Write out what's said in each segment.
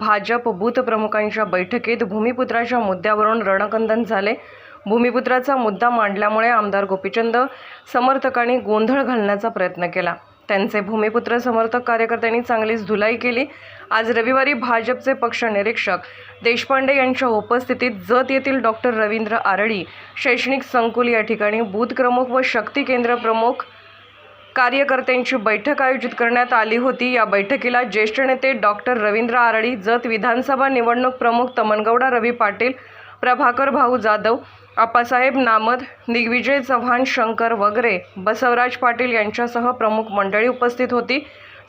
भाजप बूथप्रमुखांच्या बैठकीत भूमिपुत्राच्या मुद्द्यावरून रणकंदन झाले. भूमिपुत्राचा मुद्दा मांडल्यामुळे आमदार गोपीचंद समर्थकांनी गोंधळ घालण्याचा प्रयत्न केला. त्यांचे भूमिपुत्र समर्थक कार्यकर्त्यांनी चांगलीच धुलाई केली. आज रविवारी भाजपचे पक्ष निरीक्षक देशपांडे यांच्या उपस्थितीत जत येथील डॉक्टर रवींद्र आरळी शैक्षणिक संकुल या ठिकाणी बूथ प्रमुख व शक्ती केंद्र प्रमुख कार्यकर्त्यांची बैठक आयोजित करण्यात आली होती. या बैठकीला ज्येष्ठ नेते डॉक्टर रवींद्र आरळी जत विधानसभा निवडणूक प्रमुख तमनगौडा रवी पाटील प्रभाकर भाऊ जाधव आप्पासाहेब नामद दिग्विजय चव्हाण शंकर वगैरे बसवराज पाटील यांच्यासह प्रमुख मंडळी उपस्थित होती.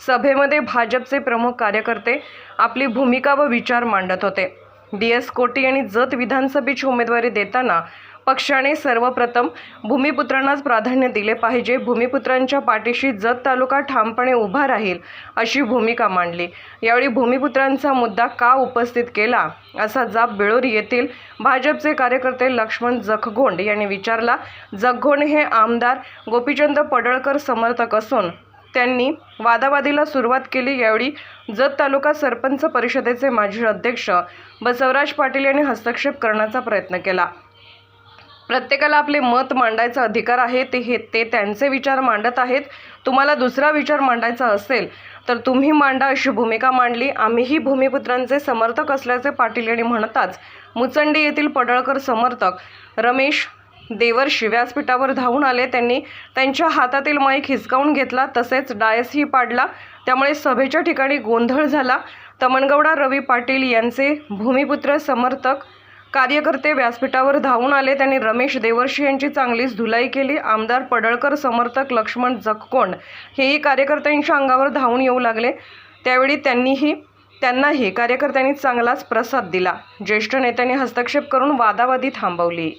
सभेमध्ये भाजपचे प्रमुख कार्यकर्ते आपली भूमिका व विचार मांडत होते. डी एस कोटी यांनी जत विधानसभेची उमेदवारी देताना पक्षाने सर्वप्रथम भूमिपुत्रांनाच प्राधान्य दिले पाहिजे. भूमिपुत्रांच्या पाठीशी जत तालुका ठामपणे उभा राहील अशी भूमिका मांडली. यावेळी भूमिपुत्रांचा मुद्दा का उपस्थित केला असा जाब बेळोरी येथील भाजपचे कार्यकर्ते लक्ष्मण जखगोंड यांनी विचारला. जखगोंड हे आमदार गोपीचंद पडळकर समर्थक असून त्यांनी वादावादीला सुरुवात केली यावेळी जत तालुका सरपंच परिषदेचे माजी अध्यक्ष बसवराज पाटील यांनी हस्तक्षेप करण्याचा प्रयत्न केला. प्रत्येकाला आपले मत मांडायचा अधिकार आहे ते हे ते त्यांचे विचार मांडत आहेत. तुम्हाला दुसरा विचार मांडायचा असेल तर तुम्ही मांडा अशी भूमिका मांडली. आम्हीही भूमिपुत्रांचे समर्थक असल्याचे पाटील यांनी म्हणताच मुचंडी येथील पडळकर समर्थक रमेश देवर्षी व्यासपीठावर धावून आले. त्यांनी त्यांच्या हातातील माईक हिसकावून घेतला. तसेच डायसही पाडला. त्यामुळे सभेच्या ठिकाणी गोंधळ झाला. तमनगौडा रवी पाटील यांचे भूमिपुत्र समर्थक कार्यकर्ते व्यासपीठावर धावून आले. त्यांनी रमेश देवर्षी यांची चांगलीच धुलाई केली. आमदार पडळकर समर्थक लक्ष्मण जगकोंड हेही कार्यकर्त्यांच्या अंगावर धावून येऊ लागले. त्यावेळी त्यांनीही त्यांनाही कार्यकर्त्यांनी चांगलाच प्रसाद दिला. ज्येष्ठ नेत्यांनी हस्तक्षेप करून वादावादी थांबवली.